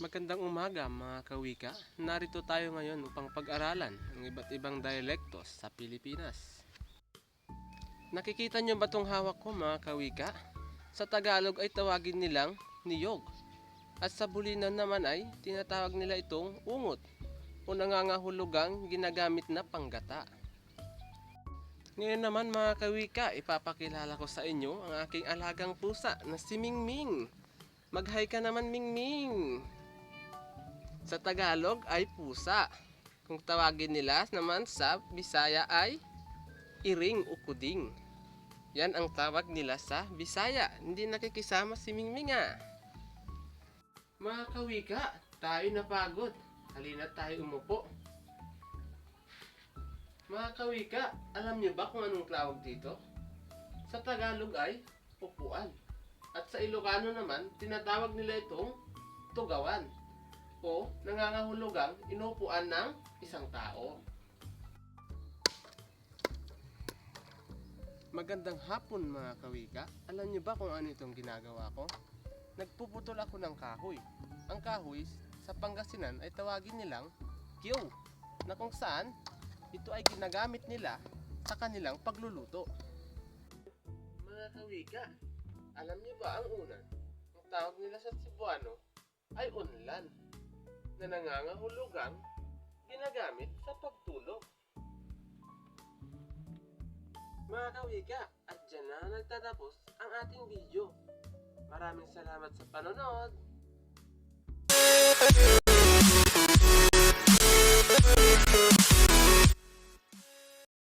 Magandang umaga mga kawika. Narito tayo ngayon upang pag-aralan ang iba't ibang dialektos sa Pilipinas. Nakikita niyo ba tong hawak ko mga kawika? Sa Tagalog ay tawagin nilang niyog. At sa Bulinan naman ay tinatawag nila itong ungot o nangangahulugang ginagamit na panggata. Ngayon naman mga kawika, ipapakilala ko sa inyo ang aking alagang pusa na si Mingming. Mag-hi ka naman Mingming! Sa Tagalog ay pusa. Kung tawagin nila naman sa Bisaya ay iring o kuding. Yan ang tawag nila sa Bisaya. Hindi nakikisama si Mingming ah. Mga kawika, tayo napagod. Halina tayo umupo. Mga kawika, alam niyo ba kung anong tawag dito? Sa Tagalog ay upuan. At sa Ilocano naman, tinatawag nila itong tugawan o nangangahulugang inupuan ng isang tao. Magandang hapon mga kawika. Alam niyo ba kung ano itong ginagawa ko? Nagpuputol ako ng kahoy. Ang kahoy sa Pangasinan ay tawagin nilang kyo na kung saan ito ay ginagamit nila sa kanilang pagluluto. Mga kawika, alam niyo ba ang unan? Ang tawag nila sa Cebuano ay unlan na nangangahulugang ginagamit sa pagtulog. Mga kawika, at dyan na nagtatapos ang ating video. Maraming salamat sa panonood.